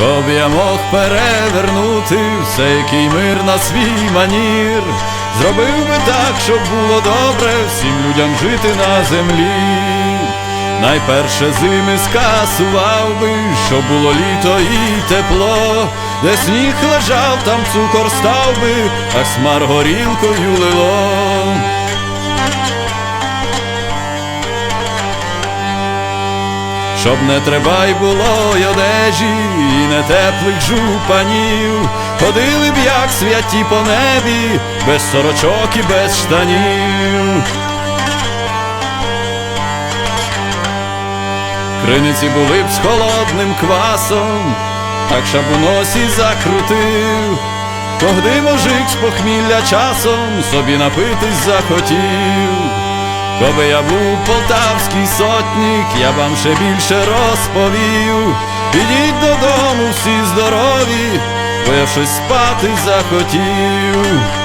Коб я мог перевернути всякий мир на свій манір, зробив би так, щоб було добре всім людям жити на землі. Найперше зими скасував би, щоб було літо і тепло, де сніг лежав, там цукор став би, а смар горілкою лило. Щоб не треба й було й одежі, і не теплих жупанів, ходили б, як святі по небі, без сорочок і без штанів. Криниці були б з холодним квасом, так щоб у носі закрутив. Когди мужик з похмілля часом собі напитись захотів. Коби я був полтавський сотник, я вам ще більше розповів. Ідіть додому всі здорові, бо я щось спати захотів.